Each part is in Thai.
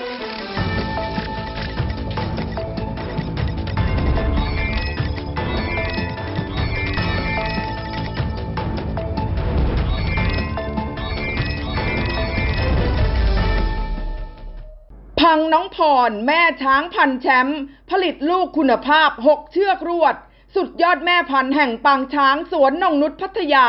พังน้องพร แม่ช้างพันแชมป์ผลิตลูกคุณภาพ 6 เชือกรวด สุดยอดแม่พันธุ์แห่งปางช้างสวนนงนุษพัทยา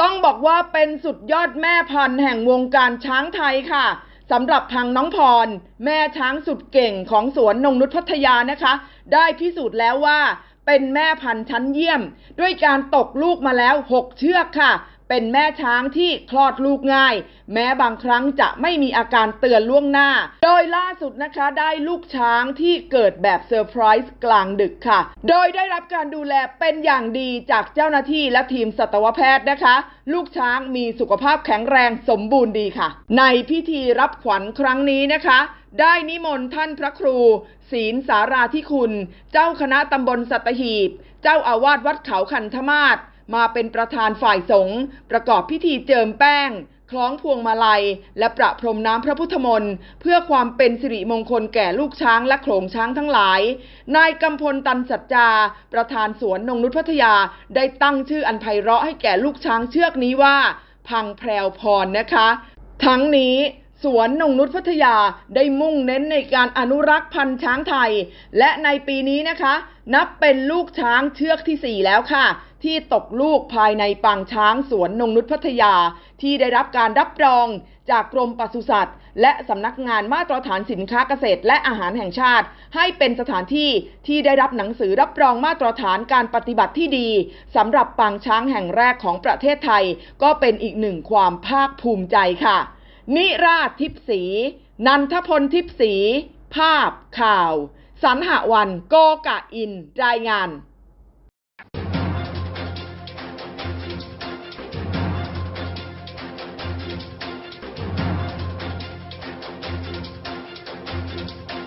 ต้องบอกว่าเป็นสุดยอดแม่พันธุ์แห่งวงการช้างไทยค่ะ สำหรับทางน้องพร แม่ช้างสุดเก่งของสวนนงนุษพัทยานะคะ ได้พิสูจน์แล้วว่าเป็นแม่พันธุ์ชั้นเยี่ยม ด้วยการตกลูกมาแล้ว 6 เชือกค่ะ เป็นแม่ช้างที่คลอดลูกง่าย แม้บางครั้งจะไม่มีอาการเตือนล่วงหน้า โดยล่าสุดนะคะได้ลูกช้างที่เกิดแบบเซอร์ไพรส์กลางดึกค่ะ โดยได้รับการดูแลเป็นอย่างดีจากเจ้าหน้าที่และทีมสัตวแพทย์นะคะ ลูกช้างมีสุขภาพแข็งแรงสมบูรณ์ดีค่ะ ในพิธีรับขวัญครั้งนี้นะคะได้นิมนต์ท่านพระครู ศีลสาราธิคุณ เจ้าคณะตำบลสัตหีบ เจ้าอาวาสวัดเขาคันธมาศ มาเป็นประธานฝ่ายสงฆ์ประกอบพิธีเจิมแป้ง คล้องพวงมาลัย และประพรมน้ำพระพุทธมนต์เพื่อความเป็นสิริมงคลแก่ลูกช้างและโขลงช้างทั้งหลาย นายกำพลตันสัจจา ประธานสวนนงนุชพัทยาได้ตั้งชื่ออันไพเราะให้แก่ลูกช้างเชือกนี้ว่า พังแพรวพรนะคะ ทั้งนี้สวนนงนุชพัทยาได้มุ่งเน้นในการอนุรักษ์พันธุ์ช้างไทย และในปีนี้นะคะ นับเป็นลูกช้างเชือกทีสี่4 แล้วค่ะ ที่ตกลูกภายในปางช้างสวนนงนุชพัทยา ที่ได้รับการรับรองจากกรมปศุสัตว์ และสำนักงานมาตรฐานสินค้าเกษตรและอาหารแห่งชาติ ให้เป็นสถานที่ที่ได้รับหนังสือรับรองมาตรฐานการปฏิบัติที่ดีสำหรับปางช้างแห่งแรกของประเทศไทย ก็เป็นอีกหนึ่งความภาคภูมิใจค่ะ นิราทิพสี นันทพลทิพสี ภาพข่าว สันหวันโกกะอิน รายงาน